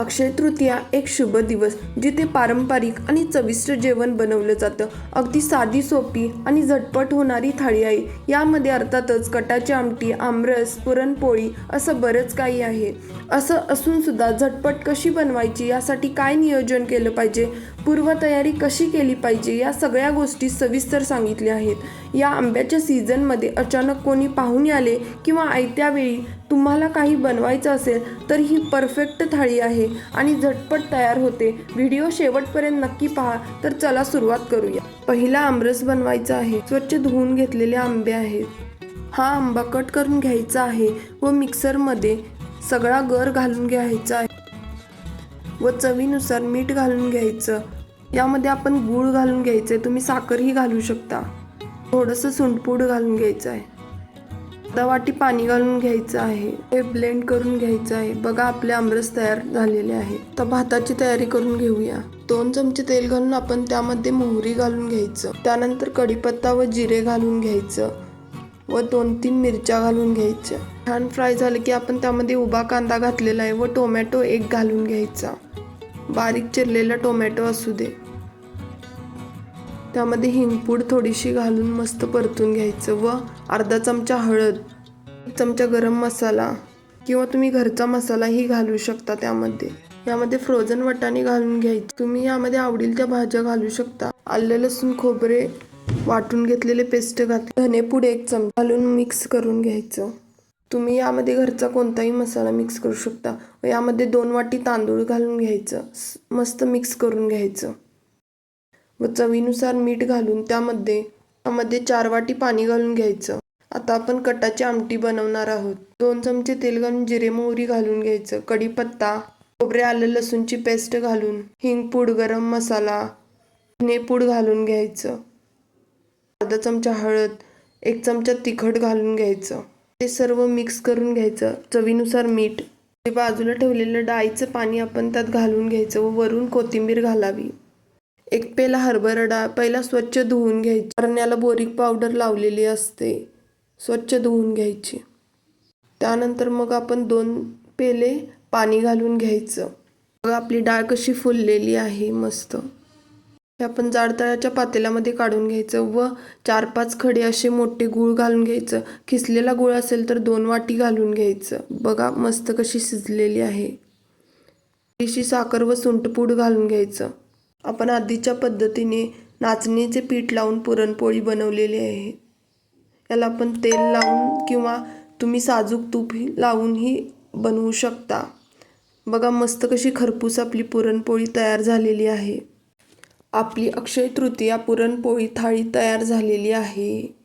अक्षय तृतीया एक शुभ दिवस जिथे पारंपरिक आणि चविष्ट जेवण बनवलं जातं. अगदी साधी सोपी आणि झटपट होणारी थाळी आहे. यामध्ये अर्थातच कटाची आमटी आमरस पुरणपोळी असं बरंच काही आहे. असं असून सुद्धा झटपट कशी बनवायची यासाठी काय नियोजन केलं पाहिजे पूर्वतयारी कशी केली पाहिजे या सगळ्या गोष्टी सविस्तर सांगितल्या आहेत. या आंब्याच्या सीझनमध्ये अचानक कोणी पाहुणे आले किंवा आयत्यावेळी तुम्हाला काही बनवायचं असेल तर ही परफेक्ट थाळी आहे आणि झटपट तयार होते. व्हिडिओ शेवटपर्यंत नक्की पहा. तर चला सुरुवात करूया. पहिला आमरस बनवायचा आहे. स्वच्छ धुवून घेतलेले आंबे आहेत. हा आंबा कट करून घ्यायचा आहे व मिक्सरमध्ये सगळा गर घालून घ्यायचा आहे. व चवीनुसार मीठ घालून घ्यायचं. यामध्ये आपण गूळ घालून घ्यायचं आहे तुम्ही साखरही घालू शकता. थोडंसं सुंटपूड घालून घ्यायचं आहे. अर्धा वाटी पाणी घालून घ्यायचं आहे. हे ब्लेंड करून घ्यायचं आहे. बघा आपले आमरस तयार झालेले आहे. तर भाताची तयारी करून घेऊया. दोन चमचे तेल घालून आपण त्यामध्ये मोहरी घालून घ्यायचं. त्यानंतर कढीपत्ता व जिरे घालून घ्यायचं. व दोन तीन मिरच्या घालून घ्यायच्या. छान फ्राय झालं की आपण त्यामध्ये उभा कांदा घातलेला आहे व टोमॅटो एक घालून घ्यायचा. बारीक चिरलेला टोमॅटो असू दे. त्यामध्ये हिंगपूड थोडीशी घालून मस्त परतून घ्यायचं व अर्धा चमचा हळद एक चमचा गरम मसाला किंवा तुम्ही घरचा मसालाही घालू शकता त्यामध्ये. यामध्ये फ्रोझन वाटाणे घालून घ्यायचे. तुम्ही यामध्ये आवडील त्या भाज्या घालू शकता. आलं लसूण खोबरे वाटून घेतलेले पेस्ट घातले. धनेपूड एक चमचा घालून मिक्स करून घ्यायचं. तुम्ही यामध्ये घरचा कोणताही मसाला मिक्स करू शकता. व यामध्ये दोन वाटी तांदूळ घालून घ्यायचं. मस्त मिक्स करून घ्यायचं. व चवीनुसार मीठ घालून त्यामध्ये त्यामध्ये चार वाटी पाणी घालून घ्यायचं. आता आपण कटाची आमटी बनवणार आहोत. दोन चमचे तेल घालून जिरे मोहरी घालून घ्यायचं. कढीपत्ता खोबरे आलं लसूणची पेस्ट घालून हिंग पूड गरम मसाला नेपूड घालून घ्यायचं. अर्धा चमचा हळद एक चमचा तिखट घालून घ्यायचं. ते सर्व मिक्स करून घ्यायचं. चवीनुसार मीठ. ते बाजूला ठेवलेलं डाळीचं पाणी आपण त्यात घालून घ्यायचं व वरून कोथिंबीर घालावी. एक पेला हरभरा डाळ पहिला स्वच्छ धुवून घ्यायची. कारण याला बोरिक पावडर लावलेली असते स्वच्छ धुवून घ्यायची. त्यानंतर मग आपण दोन पेले पाणी घालून घ्यायचं. मग आपली डाळ कशी फुललेली आहे मस्त. हे आपण जाडतळाच्या पातेल्यामध्ये काढून घ्यायचं व चार पाच खडे असे मोठे गूळ घालून घ्यायचं. खिसलेला गूळ असेल तर दोन वाटी घालून घ्यायचं. बघा मस्त कशी शिजलेली आहे. थोडीशी साखर व सुंटपूड घालून घ्यायचं. आपण आधीच्या पद्धतीने नाचणीचे पीठ लावून पुरणपोळी बनवलेली आहे. याला आपण तेल लावून किंवा तुम्ही साजूक तूपही लावूनही बनवू शकता. बघा मस्त कशी खरपूस आपली पुरणपोळी तयार झालेली आहे. आपली अक्षय तृतीया पुरणपोळी थाळी तयार झालेली आहे.